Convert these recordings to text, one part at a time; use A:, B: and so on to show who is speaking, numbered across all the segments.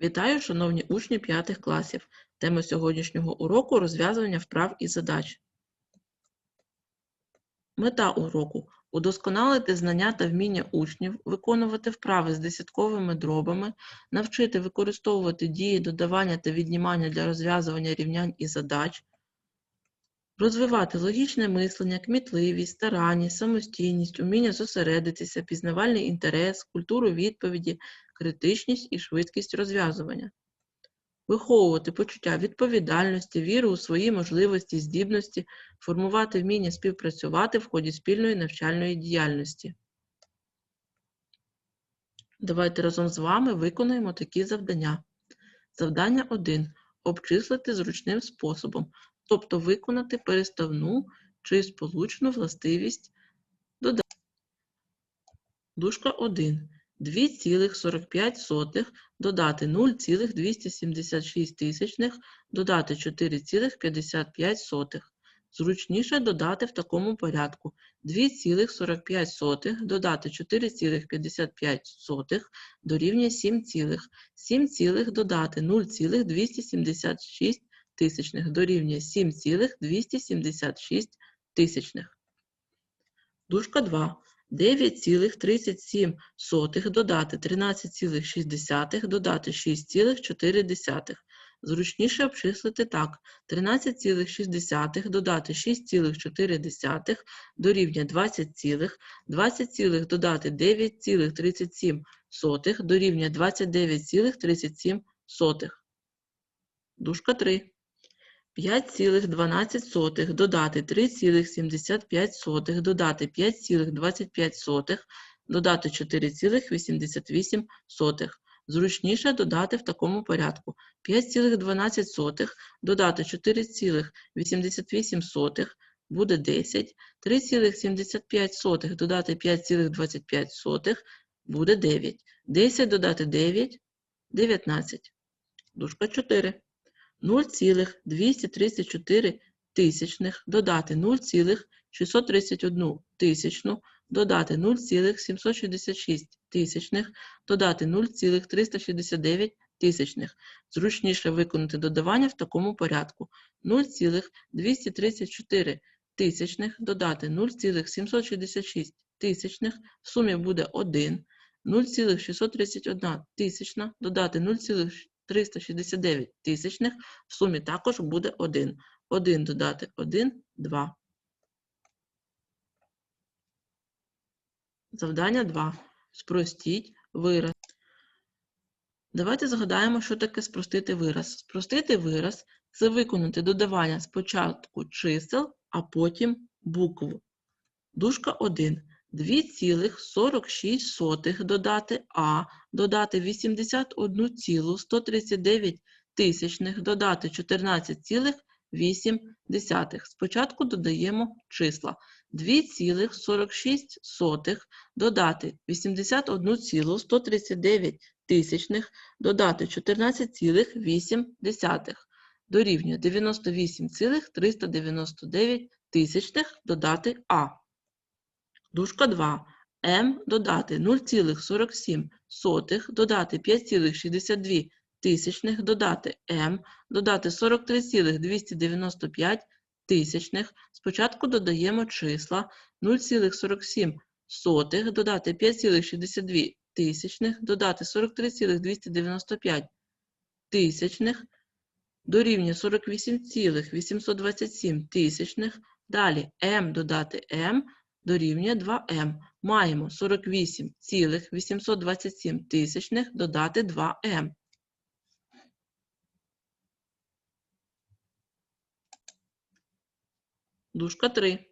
A: Вітаю, шановні учні 5 класів. Тема сьогоднішнього уроку – розв'язування вправ і задач. Мета уроку – удосконалити знання та вміння учнів, виконувати вправи з десятковими дробами, навчити використовувати дії додавання та віднімання для розв'язування рівнянь і задач, розвивати логічне мислення, кмітливість, старанність, самостійність, уміння зосередитися, пізнавальний інтерес, культуру відповіді, критичність і швидкість розв'язування. Виховувати почуття відповідальності, віру у свої можливості, здібності, формувати вміння співпрацювати в ході спільної навчальної діяльності. Давайте разом з вами виконаємо такі завдання. Завдання 1. Обчислити зручним способом, тобто виконати переставну чи сполучну властивість додати. Дужка 1. 2,45 додати 0,276 тисячних, додати 4,55. Зручніше додати в такому порядку. 2,45 додати 4,55 дорівнює 7, цілих. 7 цілих додати 0,276 тисячних дорівнює 7,276 тисячних. Дужка 2. 9,37 додати 13,6 додати 6,4. Зручніше обчислити так. 13,6 додати 6,4 дорівнює 20, цілих, 20, цілих додати 9,37 дорівнює 29,37. Дужка 3. 5,12 додати 3,75 додати 5,25 додати 4,88. Зручніше додати в такому порядку. 5,12 додати 4,88 буде 10. 3,75 додати 5,25 буде 9. 10 додати 9 – 19. Дужка 4. 0,234 тисячних додати 0,631 тисячну, додати 0,766 тисячних, додати 0,369 тисячних. Зручніше виконати додавання в такому порядку. 0,234 тисячних додати 0,766 тисячних, в сумі буде 1, 0,631 тисячна, додати 0,6 369 тисячних, в сумі також буде 1. 1 додати 1 – 2. Завдання 2. Спростіть вираз. Давайте згадаємо, що таке спростити вираз. Спростити вираз – це виконати додавання спочатку чисел, а потім букв. Дужка 1. 2,46 додати А, додати 81,139 тисячних, додати 14,8. Спочатку додаємо числа. 2,46 додати 81,139 тисячних, додати 14,8 дорівнює 98,399 тисячних додати А. Дужка 2. М додати 0,47 додати 5,62 тисячних, додати М, додати 43,295 тисячних. Спочатку додаємо числа 0,47 додати 5,62 тисячних, додати 43,295 тисячних, дорівнює 48,827 тисячних. Далі М додати М дорівнює 2m. Маємо 48,827 тисячних додати 2m. Дужка 3.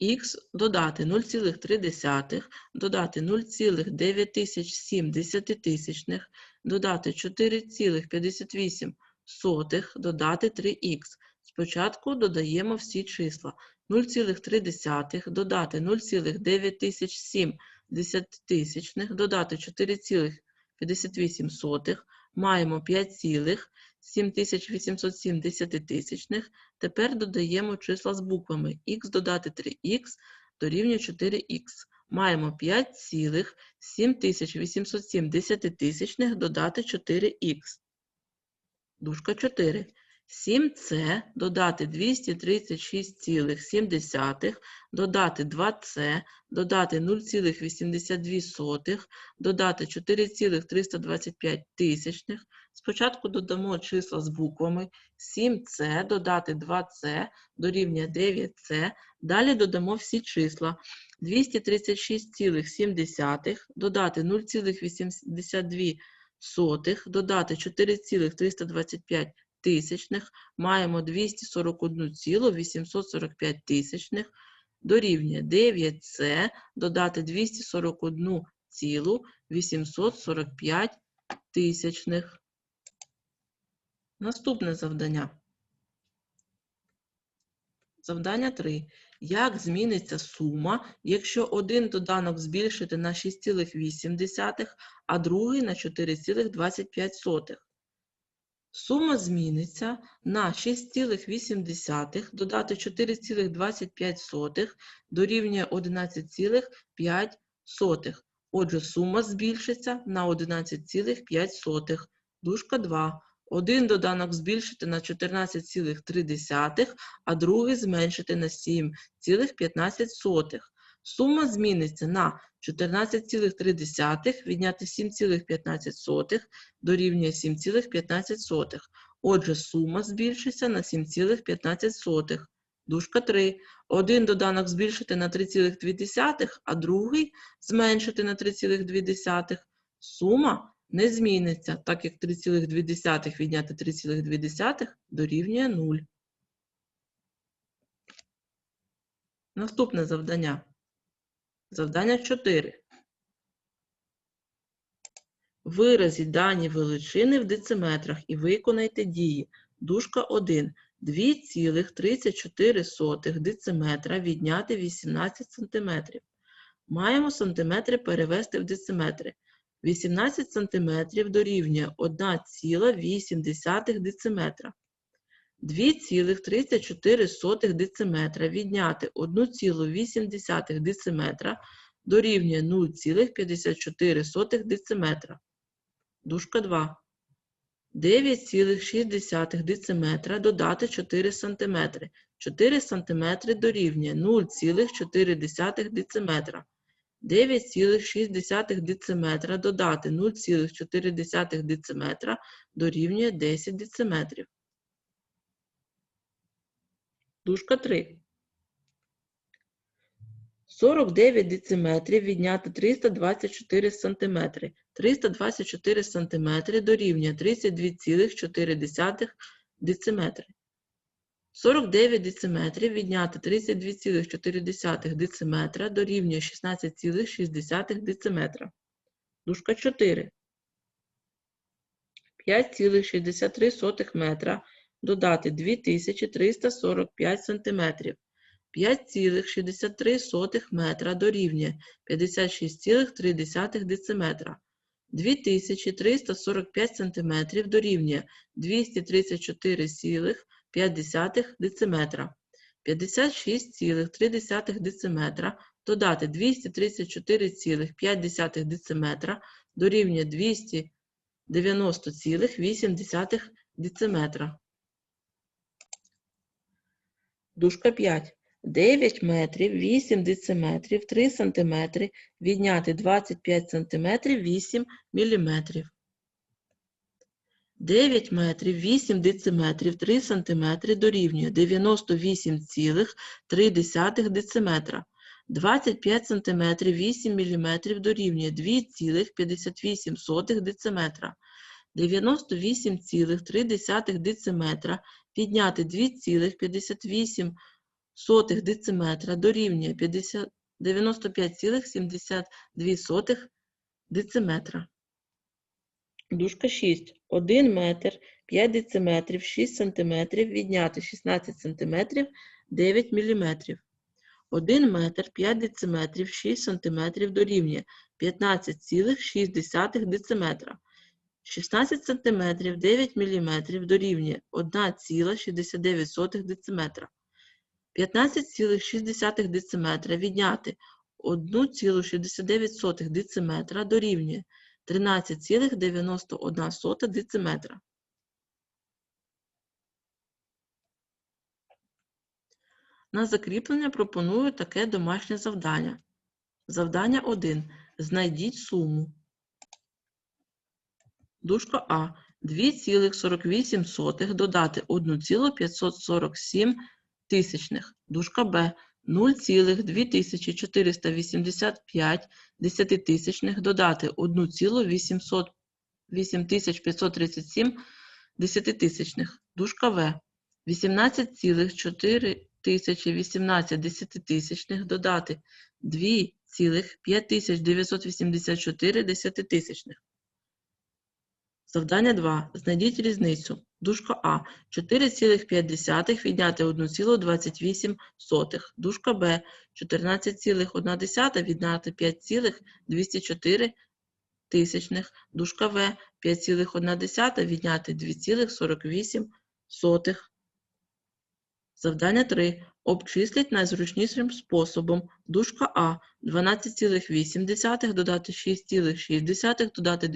A: Х додати 0,3, додати 0,9070 тисячних, додати 4,58, додати 3х. Спочатку додаємо всі числа. 0,3 додати 0,9007 тисячних, додати 4,58, маємо 5,7807 тисячних. Тепер додаємо числа з буквами х додати 3х дорівнює 4х. Маємо 5,7807 десятитисячних додати 4х. Дужка 4. 7c додати 236,7, додати 2c, додати 0,82, додати 4,325 тисячних. Спочатку додамо числа з буквами. 7c додати 2c дорівнює 9c. Далі додамо всі числа. 236,7 додати 0,82, додати 4,325 тисячних, маємо 241,845 тисячних, дорівнює 9С, додати 241,845 тисячних. Наступне завдання. Завдання 3. Як зміниться сума, якщо один доданок збільшити на 6,8, а другий на 4,25? Сума зміниться на 6,8 додати 4,25 дорівнює 11,5. Отже, сума збільшиться на 11,5. Дужка 2. Один доданок збільшити на 14,3, а другий зменшити на 7,15. Сума зміниться на 14,3 відняти 7,15 дорівнює 7,15. Отже, сума збільшиться на 7,15. Дужка 3. Один доданок збільшити на 3,2, а другий зменшити на 3,2. Сума не зміниться, так як 3,2 відняти 3,2 дорівнює 0. Наступне завдання. Завдання 4. Виразіть дані величини в дециметрах і виконайте дії. Дужка 1. 2,34 дециметра відняти 18 см. Маємо сантиметри перевести в дециметри. 18 см дорівнює 1,8 дециметра. 2,34 дециметра відняти 1,8 дециметра дорівнює 0,54 дециметра. Дужка 2. 9,6 дециметра додати 4 см. 4 см дорівнює 0,4 дециметра. 9,6 дециметра додати 0,4 дециметра дорівнює 10 дециметрів. Дужка 3. 49 дециметрів відняти 324 сантиметри. 324 сантиметри дорівнює 32,4 дециметри. 49 дециметрів відняти 32,4 дециметра дорівнює 16,6 дециметра. Дужка 4. 5,63 метра додати 2345 сантиметрів. 5,63 метра дорівнює 56,3 дециметра. 2345 сантиметрів дорівнює 234,5 дециметра. 56,3 дециметра додати 234,5 дециметра дорівнює 290,8 дециметра. Дужка 5. 9 метрів, 8 дециметрів, 3 сантиметри, відняти 25 сантиметрів, 8 міліметрів. 9 метрів, 8 дециметрів, 3 сантиметри дорівнює 98,3 дециметра. 25 сантиметрів, 8 міліметрів дорівнює 2,58 дециметра. 98,3 дециметра підняти 2,58 сотих дециметра дорівнює 95,72 дециметра. Дужка 6. 1 метр, 5 дециметрів, 6 сантиметрів, відняти 16 сантиметрів, 9 міліметрів. 1 метр, 5 дециметрів, 6 сантиметрів дорівнює 15,6 дециметра. 16 сантиметрів, 9 міліметрів дорівнює 1,69 дециметра. 15,6 дециметра відняти 1,69 дециметра дорівнює 13,91 дециметра. На закріплення пропоную таке домашнє завдання. Завдання 1. Знайдіть суму. Дужка А. 2,48 додати 1,547 тисячних. Дужка Б. 0,2485 десятитисячних додати 1,8537 десятитисячних. Дужка В. 18,4018 десятитисячних додати 2,5984 десятитисячних. Завдання 2. Знайдіть різницю. Дужка А. 4,5 відняти 1,28. Дужка Б. 14,1 відняти 5,204 тисячних. Дужка В. 5,1 відняти 2,48. Завдання 3. Обчисліть найзручнішим способом. Дужка А. 12,8 додати 6,6 додати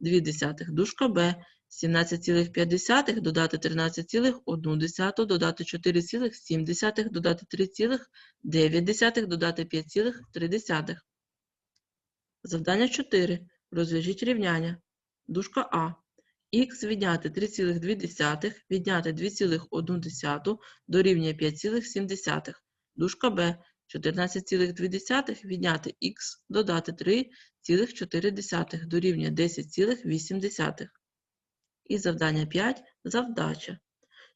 A: 2,2. Дужка Б. 17,5 додати 13,1 додати 4,7 додати 3,9 додати 5,3. Завдання 4. Розв'яжіть рівняння. Дужка А. Х відняти 3,2 відняти 2,1 дорівнює 5,7. Дужка Б. 14,2 відняти х додати 3,4 дорівнює 10,8. І завдання 5. Завдача.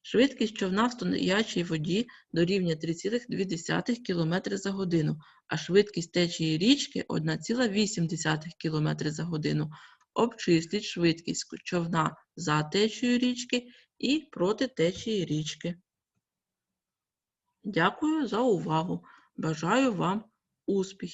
A: Швидкість човна в стоячій воді дорівнює 3,2 км за годину, а швидкість течії річки 1,8 км за годину. Обчисліть швидкість човна за течією річки і проти течії річки. Дякую за увагу. Бажаю вам успіхів!